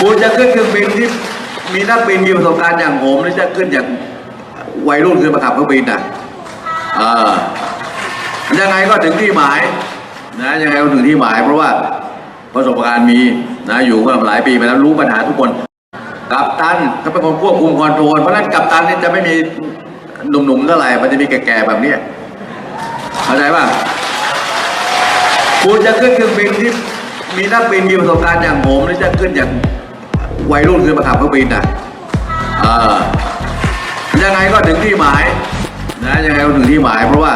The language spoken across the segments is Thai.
คุณจะขึ้นเครื่องบินที่มีนักบินมีประสบการณ์อย่างผมหรือจะขึ้นอย่างวัยรุ่นขึ้นมาขับเครื่องบินอะเออยังไงก็ถึงที่หมายนะยังไงก็ถึงที่หมาย เพราะว่าประสบการณ์มีนะอยู่มาหลายปีมาแล้วรู้ปัญหาทุกคนกัปตันเขาเป็นคนควบคุมคอนโทรลเพราะฉะนั้นกัปตันนี่จะไม่มีหนุ่มๆเท่าไหร่มันจะมีแก่ๆแบบนี้เข้าใจป่ะคุณจะขึ้นเครื่องบินที่มีนักบินมีประสบการณ์อย่างผมหรือจะขึ้นอย่าง วัยรุ่นขึ้นมาขับเครื่องบินอะเออยังไงก็ถึงที่หมายนะยังไงก็ถึงที่หมายเพราะว่า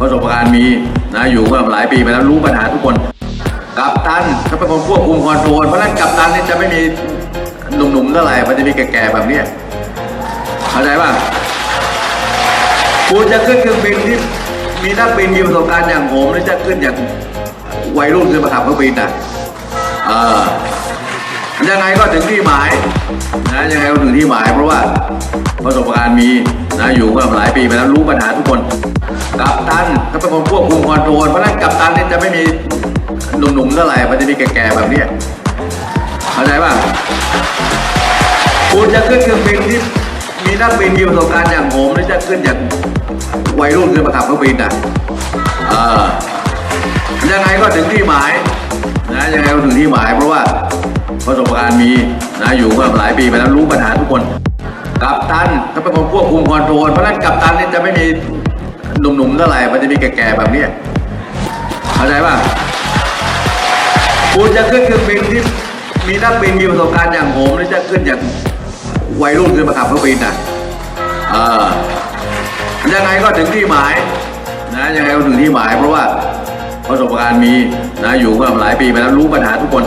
ประสบการณ์มีนะอยู่มาหลายปีมาแล้วรู้ปัญหาทุกคนกัปตันเขาเป็นคนควบคุมคอนโทรลเพราะฉะนั้นกัปตันนี่จะไม่มีหนุ่มๆเท่าไหร่มันจะมีแก่ๆแบบนี้เข้าใจป่ะคุณจะขึ้นเครื่องบินที่มีนักบินมีประสบการณ์อย่างผมหรือจะขึ้นอย่างวัยรุ่นขึ้นมาขับเครื่องบินอะเออ ยังไงก็ถึงที่หมายนะยังไงก็ถึงที่หมาย เพราะว่าประสบการณ์มีนะอยู่มาหลายปีมาแล้วรู้ปัญหาทุกคน กัปตันเขาเป็นคนควบคุมคอนโทรลเพราะนั้นกัปตันนี่จะไม่มีหนุ่มๆเท่าไหร่มันจะมีแก่ๆแบบนี้เข้าใจป่ะคุณจะขึ้นเครื่องบินที่มีนักบินมีประสบการณ์อย่างผมหรือจะขึ้นอย่างวัยรุ่นขึ้นมาขับเครื่องบินอะเออยังไงก็ถึงที่หมายนะยังไงก็ถึงที่หมาย เพราะว่า ประสบการณ์มีนะอยู่มาหลายปีมาแล้วรู้ปัญหาทุกคนกัปตันเขาเป็นคนควบคุมคอนโทรลเพราะนั้นกัปตันนี่จะไม่มีหนุ่มๆเท่าไหร่มันจะมีแก่ๆแบบนี้เข้าใจป่ะคุณจะขึ้นเครื่องบินที่มีนักบินมีประสบการณ์อย่างผมหรือจะขึ้นอย่างวัยรุ่นขึ้นมาขับเครื่องบินอะเออยังไงก็ถึงที่หมายนะยังไงก็ถึงที่หมาย เพราะว่าประสบการณ์มีนะอยู่มาหลายปีมาแล้วรู้ปัญหาทุกคน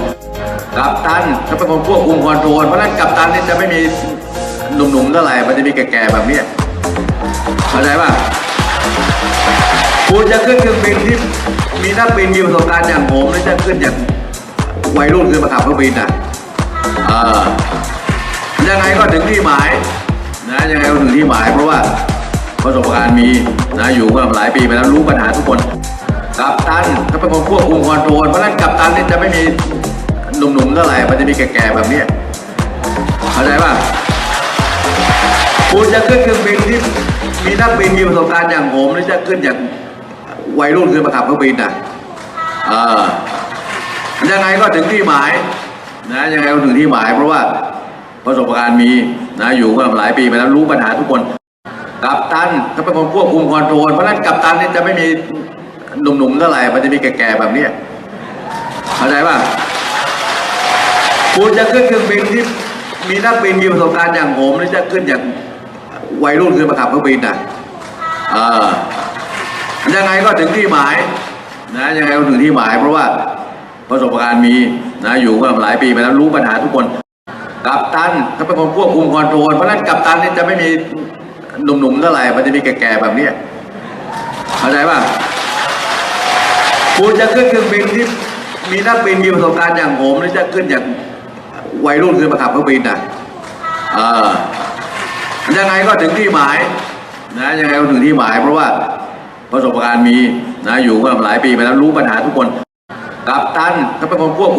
กัปตันเขาเป็นคนควบคุมคอนโทรลเพราะฉะนั้นกัปตันนี่จะไม่มีหนุ่มๆเท่าไหร่มันจะมีแก่ๆแบบนี้เข้าใจป่ะคุณจะขึ้นเครื่องบินที่มีนักบินมีประสบการณ์อย่างผมหรือจะขึ้นอย่างวัยรุ่นขึ้นมาขับเครื่องบินอะเออยังไงก็ถึงที่หมายนะยังไงก็ถึงที่หมายเพราะว่าประสบการณ์มีนะอยู่มาหลายปีมาแล้วรู้ปัญหาทุกคน กัปตันเขาเป็นคนควบคุมคอนโทรลเพราะฉะนั้นกัปตันนี่จะไม่มี หนุ่มๆเท่าไหร่มันจะมีแก่ๆแบบเนี้ยเข้าใจป่ะคุณจะขึ้นเครื่องบินที่มีนักบินมีประสบการณ์อย่างผมหรือจะขึ้นอย่างวัยรุ่นขึ้นมาขับเครื่องบินอะเออยังไงก็ถึงที่หมายนะยังไงก็ถึงที่หมาย เพราะว่าประสบการณ์มีนะอยู่มาหลายปีมาแล้วรู้ปัญหาทุกคนกัปตันเขาเป็นคนควบคุมคอนโทรลเพราะนั้นกัปตันนี่จะไม่มีหนุ่มๆเท่าไหร่มันจะมีแก่ๆแบบเนี้ยเข้าใจป่ะ คุณจะขึ้นเครื่องบินที่มีนักบินมีประสบการณ์อย่างผมหรือจะขึ้นอย่างวัยรุ่นขึ้นมาขับเครื่องบินอะเออยังไงก็ถึงที่หมายนะยังไงก็ถึงที่หมาย เพราะว่าประสบการณ์มีนะอยู่มาหลายปีมาแล้วรู้ปัญหาทุกคนกัปตันเขาเป็นคนควบคุมคอนโทรลเพราะฉะนั้นกัปตันนี่จะไม่มีหนุ่มๆเท่าไหร่มันจะมีแก่ๆแบบนี้เข้าใจป่ะคุณจะขึ้นเครื่องบินที่มีนักบินมีประสบการณ์อย่างผมหรือจะขึ้นอย่าง วัยรุ่นขึ้นมาขับเครื่องบินนะเออยังไงก็ถึงที่หมายนะยังไงก็ถึงที่หมายเพราะว่าประสบการณ์มีนะอยู่มาหลายปีมาแล้วรู้ปัญหาทุกคนกับตันเขาเป็นคนควบ